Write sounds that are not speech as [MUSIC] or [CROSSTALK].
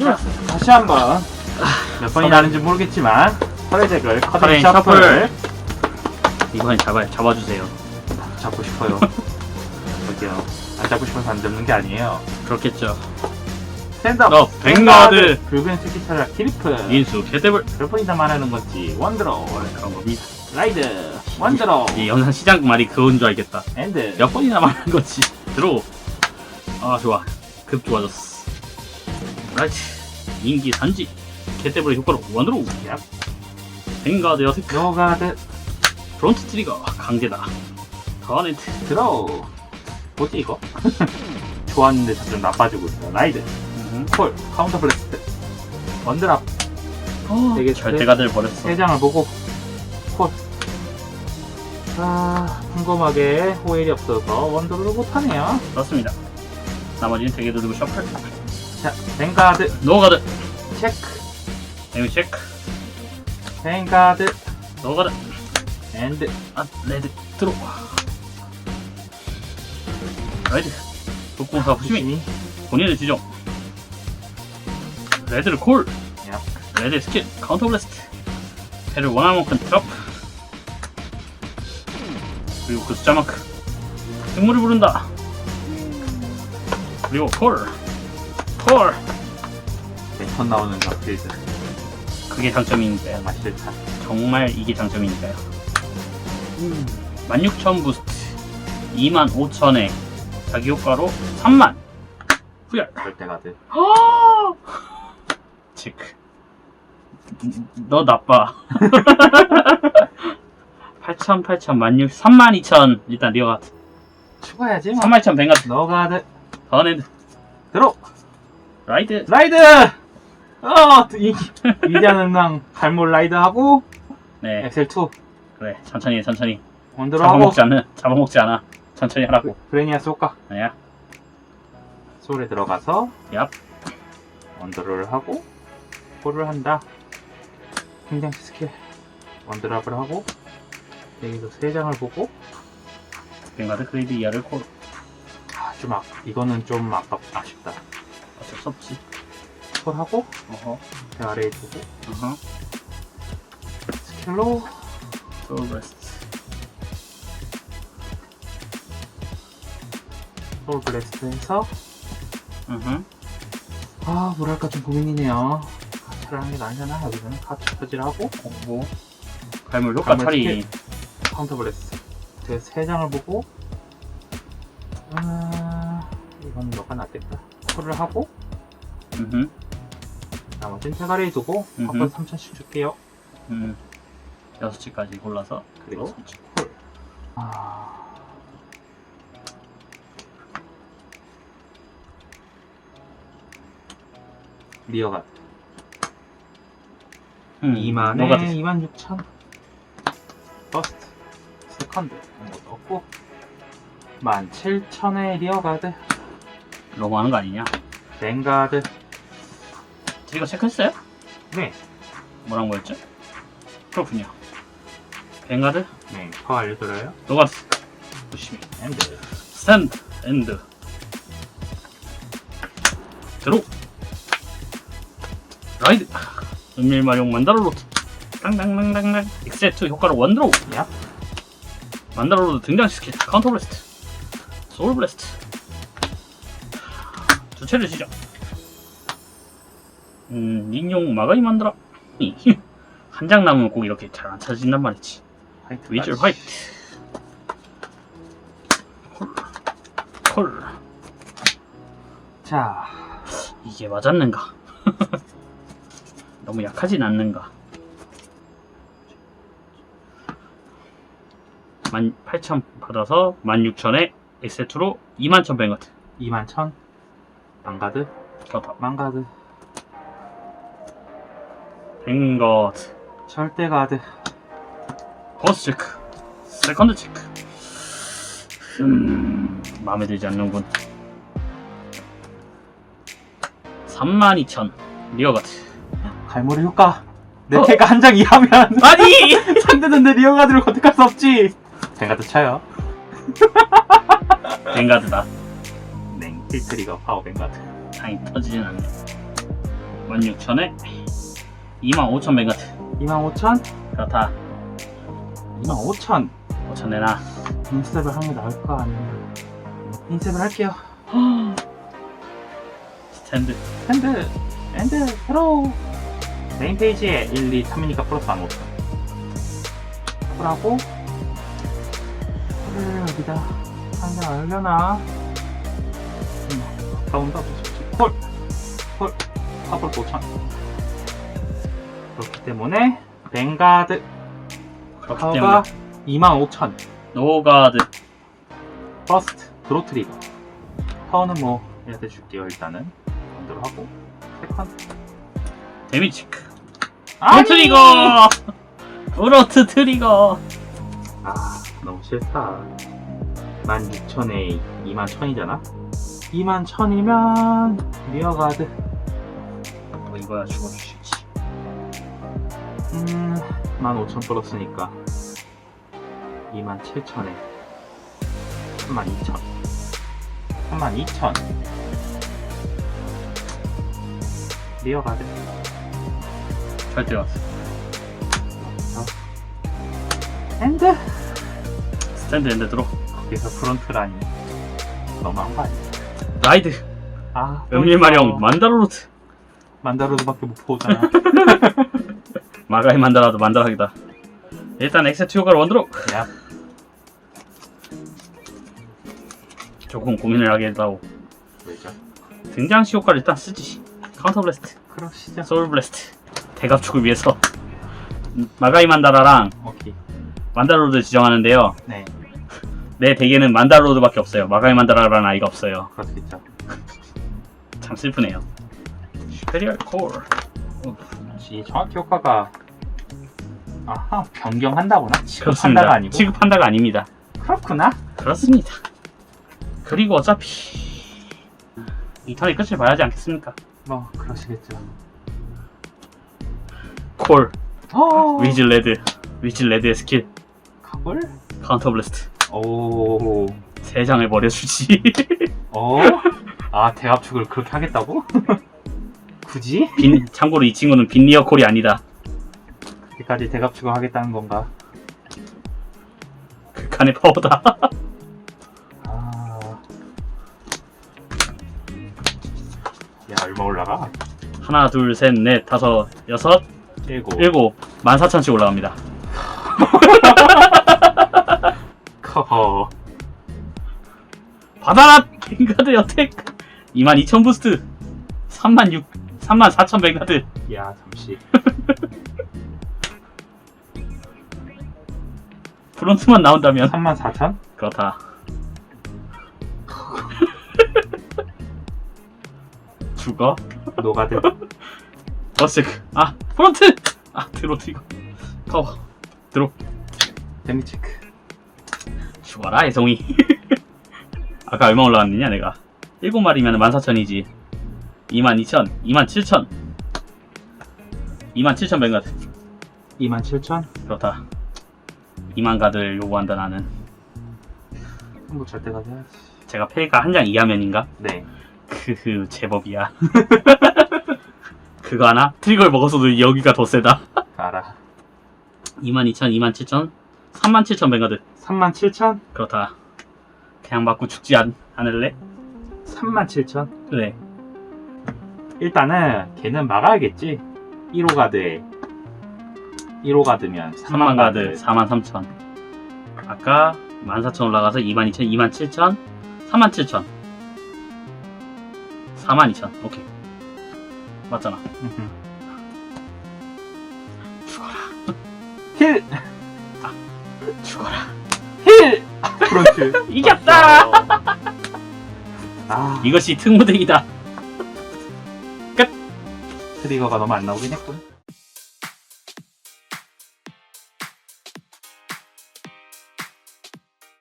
자, 다시 한번 몇 번이 나는지 모르겠지만 혈액을 커팅 커팅 셔플을 이번엔 잡아, 잡아주세요. 잡고 싶어요. [LAUGHS] 저기요. 안 잡고 싶어서 안 잡는 게 아니에요. 그렇겠죠. 스탠드업! 너, 벵가드! 붉은 스키 차라 키리프! 인수, 개대불. 몇 번이나 말하는 건지 원드로 그런 겁니다. 라이드 원드로 이 영상 시작 말이 그건 줄 알겠다. 앤드 몇 번이나 말하는 거지. 들어. 아, 좋아. 급 좋아졌어. 라이트. 인기 산지. 개대불의 효과로 원으로. 얍. 벵가드 여섯 노가드 프론트 트리거 강제다. 터넨트. 드로우 뭐지 이거? [LAUGHS] 좋았는데 점점 나빠지고 있어 라이드 콜 카운터 블래스트 원드랍 되게 절대가들 버렸어. 세 장을 보고 콜. 아 궁금하게 호일이 없어서 원더를 못하네요. 그렇습니다. 나머지는 되게 누르고 셔플. 자 뱅가드 노가드. 체크 에미 체크. 뱅가드 노가드. 앤드 아, 레드. 들어. 독공사 부시미. 시미 본인의 지정. 레드를 콜. 야. 레드 스킬. 카운터 블래스트. 해를 원하는 만큼 드랍. 그리고 그 숫자만큼. 생물을 부른다. 그리고 콜. 콜. 랜턴 나오는 업필드 그게 장점이니까요. 맛이 좋다. 정말 이게 장점이니까요. 16,000 부스트. 25,000에 자기 효과로 3만. 후열. 절대가드 [LAUGHS] 체크. 너 나빠. 8,000, 8,000, 16,000, 32,000. 일단 리어가. 추가해야지 뭐. 32,000 뱅가드. 너가드 더넨드. 들어 라이드. 라이드 어 이, 위대한 음랑 갈몰 라이드 하고 네. 엑셀 2 그래. 천천히 해, 천천히. 원드로 하고 잡아먹지 않아. 잡아먹지 않아. 천천히 하라고. 브레니아스 효과 아니야. 소울에 들어가서 얍. 원더를 하고 콜을 한다 굉장히 스킬 원드랍을 하고 여기서 세 장을 보고 뱅가드 그레이드 이하를 콜. 아, 좀 아, 이거는 좀 아깝, 아쉽다 어쩔 수 없지. 콜하고 어허. 배 아래에 두고 어허. 스킬로 소울 브레스트. 소울 블래스트 해서 으흠. 아 뭐랄까 좀 고민이네요 카트를 하는 게 나으려나 여기서는 카트 처지하고 뭐. 갈물 효과 갈물 처리. 카운터 블래스트 그세 장을 보고 아 이건 너가 낫겠다 콜을 하고 으흠. 나머지는 대가리에 두고 음흠. 한번 3천씩 줄게요. 음. 6치까지 골라서. 그리고 여섯. 콜. 아... 리어가 음. 2만에 뭐가 됐어? 2만 6천 퍼스트 세컨드 이런 것도 없고 17,000에 리어가드 너무 하는 거 아니냐? 뱅가드 트리거 체크했어요? 네, 뭐란 거였죠? 그렇군요. 뱅가드, 네, 더 알려드려요 노가드, 부시미, 앤드 스탠드, 엔드. 드로. 라이드. 은밀 마룡 만다로로드. 땅땅땅땅땅. 엑세트 효과로 원드로우. 야 만다로로드 등장 스킬. 카운터 블래스트. 소울 블래스트. 두 채를 시작. 음, 인용 마가이 만들어. 한 장 남으면 꼭 이렇게 잘 안 찾아진단 말이지. 화이트 위즐 화이트. 콜. 콜. 자 이게 맞았는가? [LAUGHS] 너무 약하진 않는가? 18,000 받아서 16,000에 엑세트로 21,000 뱅가트 21,000 망가드? 좋다. 망가드. 뱅가트 절대 가드. 버스 체크. 세컨드 체크. 음 마음에 들지 않는군. 32,000 리어가트 갈무리 효과. 내 어? 패가 한 장 이하면 [LAUGHS] 아니! [LAUGHS] 상대는 내 리어 가드를 거듭할 수 없지. 뱅가드 쳐요. 뱅가드다 네 힐트리거 파워 뱅가드 당이 터지진 않네 16,000에 25,000 뱅가드 25,000? 그렇다. 25,000 5,000 내놔 인스텝을 하는 게 나을 거 아니에요. 인스텝을 할게요. [GASPS] 스탠드. 핸드. 핸드. 새로. 메인 페이지에 1, 2, 3이니까 플러스 15,000 콜하고 콜을 어디다 한개 알려나 음, 가운데 콜! 콜! 파벌 5,000 그렇기 때문에 뱅가드. 그렇기 파워가 때문에. 25,000 노가드. 퍼스트 드로 트리거 파워는 뭐 얘한테 줄게요 일단은. 마음대로 하고. 세컨드 데미지 체크. 아니! 트리거 브로트 [LAUGHS] 트리거. 아 너무 싫다. 16,000에 21,000이잖아 21,000이면 리어가드. 뭐 이거야 죽어주시지. 음 15,000 플러스니까 27,000에 32,000 32,000 리어가드. 잘 들어갔어. 핸드? 스탠드 엔드 들어. 거기서 프론트 라인 너무한 거 아니야 라이드. 아또 은밀 마령 있어. 만다로로트 만다로드밖에 못 보잖아. [LAUGHS] 마가이 만다라도 만다라기다. 일단 효과를 원드로 야. 조금 고민을 하게 했다고 왜죠? 등장시 효과를 일단 쓰지. 카운터 블래스트. 그러시죠 소울 블래스트. 대갑축을 위해서. 마가이 만다라랑 오케이. 만다로드 지정하는데요. 네 내 덱에는 만다로드밖에 없어요. 마가이 만다라라는 아이가 없어요. 있죠. [LAUGHS] 참 슬프네요. 슈페리얼 콜 이 정확히 효과가 아하 변경한다구나? 그렇습니다. 취급한다가 아니고? 취급한다가 아닙니다. 그렇구나? 그렇습니다. 그리고 어차피 이 턴의 끝을 봐야 하지 않겠습니까? 뭐 그러시겠죠. 콜 어! 위즈 레드 위즈 레드의 스킬 카볼? 카운터 블래스트 오 세 장을 버려주지 [LAUGHS] 어? 아 대합축을 그렇게 하겠다고? [LAUGHS] 굳이? 빈, 참고로 이 친구는 빈 리어 콜이 아니다 그렇게까지 대합축을 하겠다는 건가? 극한의 파워다 아... 야 얼마 올라가? 하나 둘 셋 넷 다섯 여섯 일곱 일곱 만 사천씩 올라갑니다 [LAUGHS] 커허 받아라 뱅가드 여택. 22,000 부스트. 3만 6 3만 4천 뱅가드. 야 잠시. [LAUGHS] 프론트만 나온다면. 34,000? 그렇다. [LAUGHS] 죽어? 노가드 버스크 [LAUGHS] 아 프론트! 아 드로트 이거 파워 드로 데미 체크 죽어라 애송이. [LAUGHS] 아까 얼마 올라갔느냐 내가. 7마리면 14,000이지. 22,000 27,000 27,000 뱅가드 27,000? 그렇다. 2만 가드를 요구한다 나는. 뭐 절대 가드 해야지. 제가 페이가 한 장 이하면인가? 네. 그 제법이야. [LAUGHS] 그거 하나? 트리거를 먹었어도 여기가 더 세다. 알아. 22,000 27,000 37,000 뱅가드 37,000? 그렇다. 그냥 맞고 죽지 않, 않을래? 37,000? 그래 일단은 걔는 막아야겠지. 1호 가드에 1호 가드면 3만 가드 4만 3천. 아까 14,000 올라가서 22,000 27,000 37,000 42,000 오케이. 맞잖아. 죽어라. 힐! 죽어라. 힐! 프론트 [LAUGHS] 이겼다. 아. 이것이 특무대이다. 트리거가 너무 안 나오긴 했군